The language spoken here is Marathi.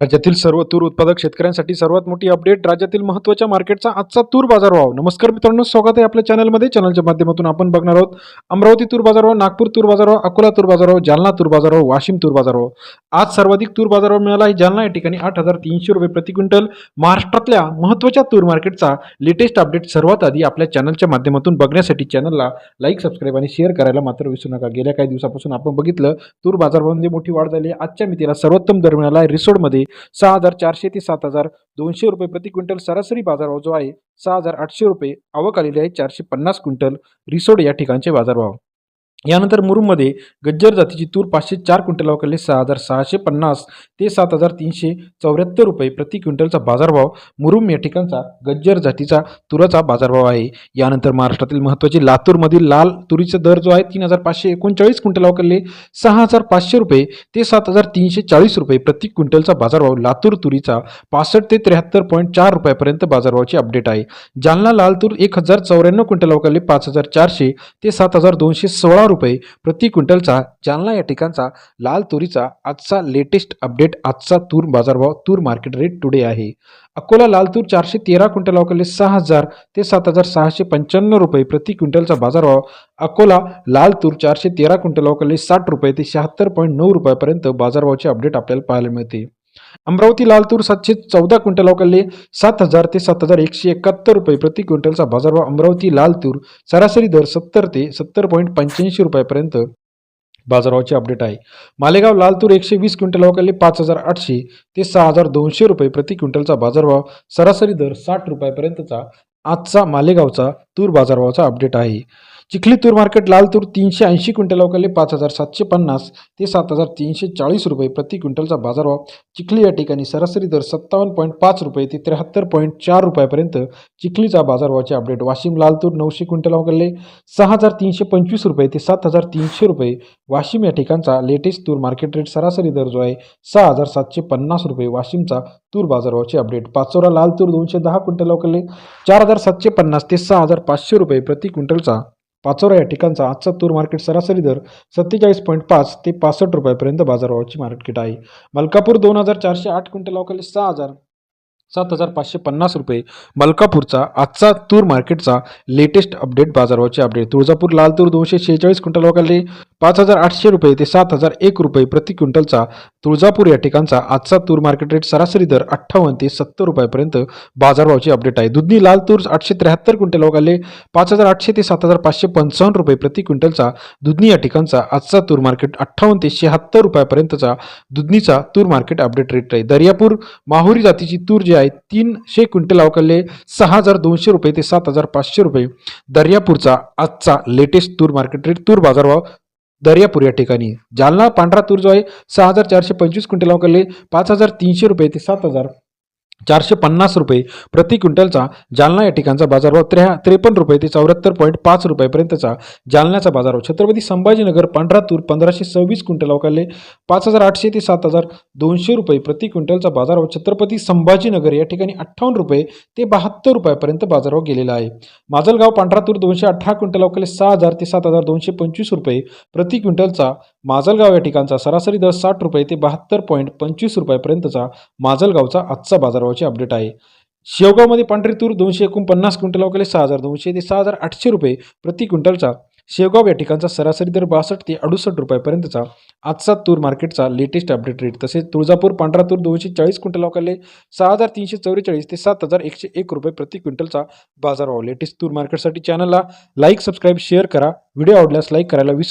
राज्यातील सर्व तूर उत्पादक शेतकऱ्यांसाठी सर्वात मोठी अपडेट राज्यातील महत्त्वाच्या मार्केटचा आजचा तूर बाजार भाव नमस्कार मित्रांनो स्वागत आहे आपल्या चॅनलमध्ये चॅनलच्या माध्यमातून आपण बघणार आहोत अमरावती तूर बाजार भाव नागपूर तूर बाजारभाव अकोला तूर बाजार भाव जालना तूर बाजार भाव वाशिम तूर बाजार भाव आज सर्वाधिक तूर बाजारभाव मिळाला आहे. जालना या ठिकाणी आठ हजार तीनशे रुपये प्रति क्विंटल. महाराष्ट्रातल्या महत्त्वाच्या तूर मार्केटचा लेटेस्ट अपडेट सर्वात आधी आपल्या चॅनलच्या माध्यमातून बघण्यासाठी चॅनलला लाईक सबस्क्राईब आणि शेअर करायला मात्र विसरू नका. गेल्या काही दिवसापासून आपण बघितलं तूर बाजारभावामध्ये मोठी वाढ झाली आहे. आजच्या मितीला सर्वोत्तम दर मिळाला आहे. रिसोडमध्ये सहा हजार चारशे ते सात हजार दोनशे रुपये प्रति क्विंटल सरासरी बाजारभाव जो आहे सहा हजार आठशे रुपये. आवक आलेली आहे चारशे पन्नास क्विंटल. रिसोड या ठिकाणचे बाजारभाव. यानंतर मुरुममध्ये गज्जर जातीची तूर पाचशे चार क्विंटल अवकाले सहा हजार सहाशे पन्नास ते सात हजार तीनशे चौऱ्याहत्तर रुपये प्रति क्विंटलचा बाजारभाव. मुरुम या ठिकाणचा गज्जर जातीचा तुराचा बाजारभाव आहे. यानंतर महाराष्ट्रातील महत्त्वाची लातूरमधील लाल तुरीचा दर जो आहे तीन हजार पाचशे एकोणचाळीस क्विंटल अवकाले सहा हजार पाचशे रुपये ते सात हजार तीनशे चाळीस रुपये प्रति क्विंटलचा बाजारभाव. लातूर तुरीचा पासष्ट ते त्र्याहत्तर पॉईंट चार रुपयापर्यंत बाजारभावाची अपडेट आहे. जालना लाल तूर एक हजार चौऱ्याण्णव क्विंटल अवकाले पाच हजार चारशे ते सात हजार दोनशे सोळा रुपये प्रति क्विंटलचा जालना या ठिकाणचा लाल तुरीचा आजचा लेटेस्ट अपडेट आजचा तूर बाजारभाव तूर मार्केट रेट टुडे आहे. अकोला लाल तूर चारशे तेरा क्विंटल अवकाले सहा हजार ते सात हजार सहाशे पंच्याण्णव रुपये प्रति क्विंटलचा बाजारभाव. अकोला लाल तूर चारशे तेरा क्विंटल अवकाले साठ रुपये ते शहात्तर पॉईंट नऊ रुपयापर्यंत बाजारभावाचे अपडेट आपल्याला पाहायला मिळते. अमरावती लाल तूर सातशे चौदा क्विंटल अवकाले सात हजार ते सात हजार एकशे एकाहत्तर रुपये प्रति क्विंटलचा बाजारभाव अमरावती लाल तूर सरासरी दर सत्तर ते सत्तर पॉईंट पंच्याऐंशी रुपयापर्यंत बाजारभावाची अपडेट आहे. मालेगाव लालतूर एकशे वीस क्विंटल अवकाले पाच हजार आठशे ते सहा हजार दोनशे रुपये प्रति क्विंटलचा बाजारभाव सरासरी दर साठ रुपयापर्यंतचा आजचा मालेगावचा तूर बाजारभावाचा अपडेट आहे. चिखली तूर मार्केट लाल तूर तीनशे ऐंशी क्विंटल अवकाले पाच हजार सातशे पन्नास ते सात हजार तीनशे चाळीस रुपये प्रति क्विंटलचा बाजारभाव. चिखली या ठिकाणी सरासरी दर सत्तावन्न पॉईंट पाच रुपये ते त्र्याहत्तर पॉईंट चार रुपयापर्यंत चिखलीचा बाजारभावाचे अपडेट. वाशिम लाल तूर नऊशे क्विंटल अवकाले सहा हजार तीनशे पंचवीस रुपये ते सात हजार तीनशे रुपये. वाशिम या ठिकाणचा लेटेस्ट तूर मार्केट रेट सरासरी दर जो आहे सहा हजार सातशे पन्नास रुपये. वाशिमचा तूर बाजारभावाचे अपडेट. पाचोरा लाल तूर दोनशे दहा क्विंटल अवकाले चार हजार सातशे पन्नास ते सहा हजार पाचशे रुपये प्रति क्विंटलचा पाचोरा या ठिकाणचा आजचा तूर मार्केट सरासरी दर सत्तेचाळीस पॉईंट पाच ते पासष्ट रुपयापर्यंत बाजारभावाची मार्केट आहे. मलकापूर दोन हजार चारशे आठ क्विंटल अवकाले सहा हजार सात हजार पाचशे पन्नास रुपये. मलकापूरचा आजचा तूर मार्केटचा लेटेस्ट अपडेट बाजारभावाचे अपडेट तुळजापूर लाल तूर दोनशे शेहेचाळीस क्विंटल अवकाले पाच हजार आठशे रुपये ते सात हजार एक रुपये प्रति क्विंटलचा तुळजापूर या ठिकाणचा आजचा तूर मार्केट रेट सरासरी दर अठ्ठावन्न ते सत्तर रुपयापर्यंत बाजारभावाची अपडेट आहे. दुधनी लाल तूर आठशे त्र्याहत्तर क्विंटल अवकाले पाच हजार आठशे ते सात हजार पाचशे पंचावन्न रुपये प्रति क्विंटलचा दुधनी या ठिकाणचा आजचा तूर मार्केट अठ्ठावन्न ते शहात्तर रुपयापर्यंतचा दुधनीचा तूर मार्केट अपडेट रेट आहे. दर्यापूर माहुरी जातीची तूर जी आहे तीनशे क्विंटल अवकाले सहा हजार दोनशे रुपये ते सात हजार पाचशे रुपये. दर्यापूरचा आजचा लेटेस्ट तूर मार्केट रेट तूर बाजारभाव दर्यापूर या ठिकाणी. जालना पांढरा तूर जो आहे सहा हजार चारशे पंचवीस क्विंटल अवकाले पाच हजार तीनशे रुपये ते सात हजार चारशे पन्नास रुपये प्रति क्विंटलचा जालना या ठिकाणचा बाजारभाव त्र्या त्रेपन्न रुपये ते चौऱ्याहत्तर पॉईंट पाच रुपयापर्यंतचा जालन्याचा बाजारभाव छत्रपती संभाजीनगर पांढरा तूर पंधराशे सव्वीस क्विंटल अवकाले पाच हजार आठशे ते सात हजार दोनशे रुपये प्रति क्विंटलचा बाजारभाव छत्रपती संभाजीनगर या ठिकाणी अठ्ठावन्न रुपये ते बहात्तर रुपयापर्यंत बाजारभाव गेलेला आहे. माजलगाव पांढरा तूर दोनशे अठरा क्विंटल अवकाले सहा हजार ते सात हजार दोनशे पंचवीस रुपये प्रति क्विंटलचा माजलगाव या ठिकाणचा सरासरी दर साठ रुपये ते बहात्तर पॉईंट पंचवीस रुपयापर्यंतचा माजलगावचा आजचा बाजारभावाचे अपडेट आहे. शेवगावमध्ये पांढरी तूर दोनशे एकोणपन्नास क्विंटल अवकाले सहा हजार दोनशे ते सहा हजार आठशे रुपये प्रति क्विंटलचा. शेवगाव या ठिकाणचा सरासरी दर बासष्ट ते अडुसष्ट रुपयापर्यंतचा. आजचा तूर मार्केटचा लेटेस्ट अपडेट रेट तसेच तुळजापूर पांढरा तूर दोनशे चाळीस क्विंटल अवकाले सहा हजार तीनशे चौवेचाळीस ते सात हजार एकशे एक रुपये प्रति क्विंटलचा बाजारभाव. लेटेस्ट तूर मार्केटसाठी चॅनलला लाईक सबस्क्राईब शेअर करा. व्हिडिओ आवडल्यास लाईक करायला विसरू